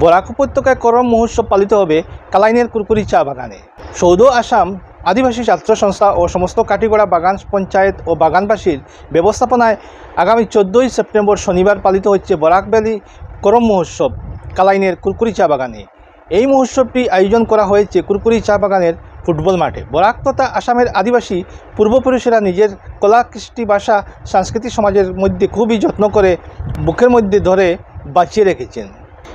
বরাক উপত্যকায় করম মহোৎসব পালিত হবে কালাইনের কুরকুরি চা বাগানে। সৌদ আসাম আদিবাসী ছাত্র সংস্থা ও সমস্ত কাটিগড়া বাগান পঞ্চায়েত ও বাগানবাসীর ব্যবস্থাপনায় আগামী চোদ্দোই সেপ্টেম্বর শনিবার পালিত হচ্ছে বরাক ভ্যালি করম মহোৎসব কালাইনের কুরকুরি চা বাগানে। এই মহোৎসবটি আয়োজন করা হয়েছে কুরকুরি চা বাগানের ফুটবল মাঠে। বরাক তথা আসামের আদিবাসী পূর্বপুরুষেরা নিজের কলা কৃষ্টি ভাষা, সাংস্কৃতিক সমাজের মধ্যে খুবই যত্ন করে বুকের মধ্যে ধরে বাঁচিয়ে রেখেছেন।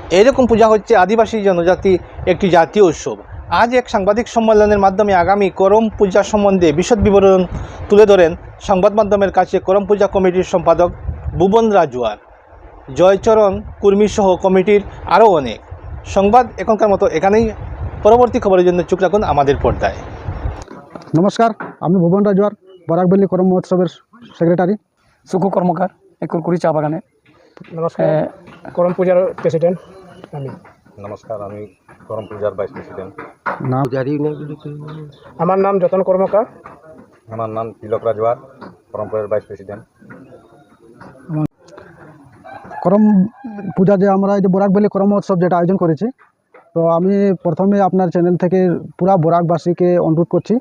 এইরকম পূজা হচ্ছে আদিবাসী জনজাতি একটি জাতীয় উৎসব। আজ এক সাংবাদিক সম্মেলনের মাধ্যমে আগামী করম পূজা সম্বন্ধে বিশদ বিবরণ তুলে ধরেন সংবাদ মাধ্যমের কাছে করম পূজা কমিটির সম্পাদক ভুবন রাজুয়ার। জয়চরণ কুর্মী সহ কমিটির আরও অনেক। সংবাদ এখনকার মতো এখানেই। পরবর্তী খবরের জন্য চোখ রাখুন আমাদের পর্দায়। নমস্কার আমি ভুবন রাজুয়ার বরাকবেলি করম মহোৎসবের সেক্রেটারি সুকু কর্মকার এই কুরকুরি চা বাগানে। নমস্কার করম পূজার প্রেসিডেন্ট আমি। নমস্কার আমি করম পূজার ভাইস প্রেসিডেন্ট। নাম? আমার নাম যতন কর্মকার। আমার নাম তিলক রাজওয়ার করম পূজার ভাইস প্রেসিডেন্ট। করম পূজা যে আমরা এই যে বরাকবেলি করম মহোৎসব যেটা আয়োজন করেছি তো আমি প্রথমে আপনার চ্যানেল থেকে পুরা বরাকবাসীকে অনুরোধ করছি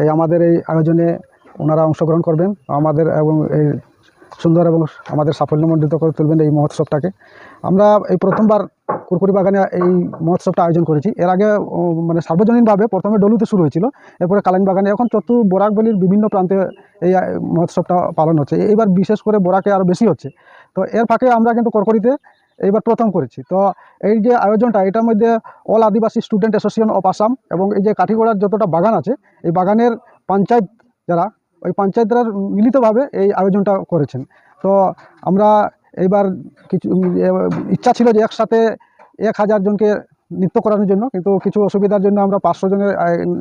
এই আমাদের এই আয়োজনে ওনারা অংশগ্রহণ করবেন আমাদের এবং এই সুন্দর এবং আমাদের সাফল্যমণ্ডিত করে তুলবেন এই মহোৎসবটাকে। আমরা এই প্রথমবার কুরকুরি বাগানে এই মহোৎসবটা আয়োজন করেছি। এর আগে মানে সার্বজনীনভাবে প্রথমে ডলুতে শুরু হয়েছিল। এরপরে কালাইন বাগানে, এখন চতু বরাকবেলির বিভিন্ন প্রান্তে এই মহোৎসবটা পালন হচ্ছে। এইবার বিশেষ করে বরাকে আরও বেশি হচ্ছে। তো এর ফাঁকে আমরা কিন্তু করকরিতে এইবার প্রথম করেছি। তো এই যে আয়োজনটা, এটার মধ্যে all Adivasi student association of Assam এবং এই যে কাঠিগোড়ার যতটা বাগান আছে, এই বাগানের পঞ্চায়েত যারা ওই পঞ্চায়েতরা মিলিতভাবে এই আয়োজনটা করেছেন। তো আমরা এইবার কিছু ইচ্ছা ছিল যে একসাথে এক হাজার জনকে নৃত্য করানোর জন্য, কিন্তু কিছু অসুবিধার জন্য আমরা পাঁচশো জনের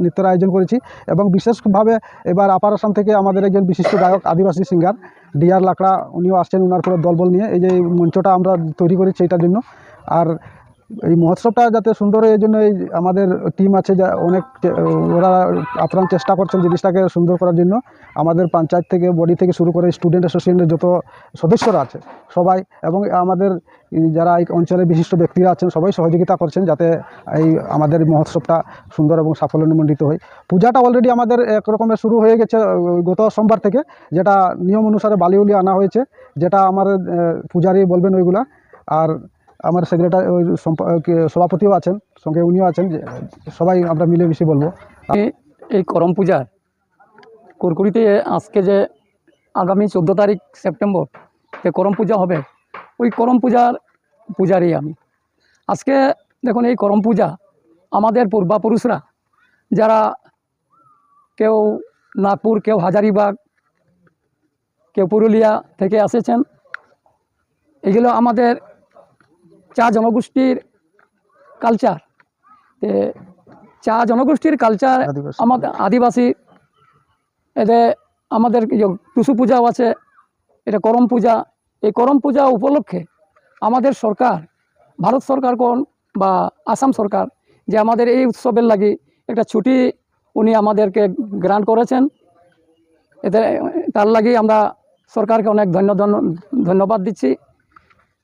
নৃত্যের আয়োজন করেছি এবং বিশেষভাবে এবার আপার আসাম থেকে আমাদের একজন বিশিষ্ট গায়ক আদিবাসী সিঙ্গার ডিআর লাকড়া, উনিও আসছেন ওনার পুরো দলবল নিয়ে। এই যে মঞ্চটা আমরা তৈরি করেছি এটার জন্য। আর এই মহোৎসবটা যাতে সুন্দর হয় এই জন্য এই আমাদের টিম আছে যা অনেক ওরা আপ্রাণ চেষ্টা করছেন জিনিসটাকে সুন্দর করার জন্য। আমাদের পঞ্চায়েত থেকে বডি থেকে শুরু করে স্টুডেন্ট অ্যাসোসিয়েশনের যত সদস্যরা আছে সবাই এবং আমাদের যারা এই অঞ্চলের বিশিষ্ট ব্যক্তিরা আছেন সবাই সহযোগিতা করছেন যাতে এই আমাদের মহোৎসবটা সুন্দর এবং সাফল্যমণ্ডিত হয়। পূজাটা অলরেডি আমাদের একরকমের শুরু হয়ে গেছে গত সোমবার থেকে যেটা নিয়ম অনুসারে বালিউলি আনা হয়েছে যেটা আমার আহ, পূজারি বলবেন ওইগুলা। আর আমার সেক্রেটারি ওই সভাপতিও আছেন, সঙ্গে উনিও আছেন, যে, সবাই আমরা মিলেমিশে বলব। আমি এই করম পূজার কুরকুড়িতে আজকে যে আগামী চোদ্দ তারিখ সেপ্টেম্বর যে করম পূজা হবে, ওই করম পূজার পূজারই আমি। আজকে দেখুন, এই করম পূজা আমাদের পূর্বাপুরুষরা, যারা কেউ নাগপুর, কেউ হাজারিবাগ, কেউ পুরুলিয়া থেকে এসেছেন, এগুলো আমাদের চা জনগোষ্ঠীর কালচার তে চা জনগোষ্ঠীর কালচার আমাদের আদিবাসী এতে আমাদের এই টুসু পূজাও আছে এটা করম পূজা। এই করম পূজা উপলক্ষে আমাদের সরকার ভারত সরকার কোন বা আসাম সরকার যে আমাদের এই উৎসবের লাগি একটা ছুটি উনি আমাদেরকে গ্রান্ট করেছেন। এতে তার লাগি আমরা সরকারকে অনেক ধন্য ধন্য- ধন্যবাদ দিচ্ছি।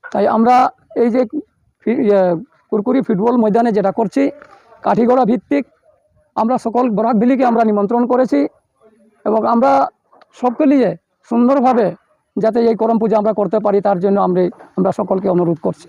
তাই আমরা এই যে ইয়ে, কুরকুরি ফুটবল ময়দানে যেটা করছি কাঠিগড়া ভিত্তিক আমরা সকল বরাকভিলিকে আমরা নিমন্ত্রণ করেছি এবং আমরা সবকে নিয়ে সুন্দরভাবে যাতে এই করম পূজা আমরা করতে পারি তার জন্য আমরা আমরা সকলকে অনুরোধ করছি।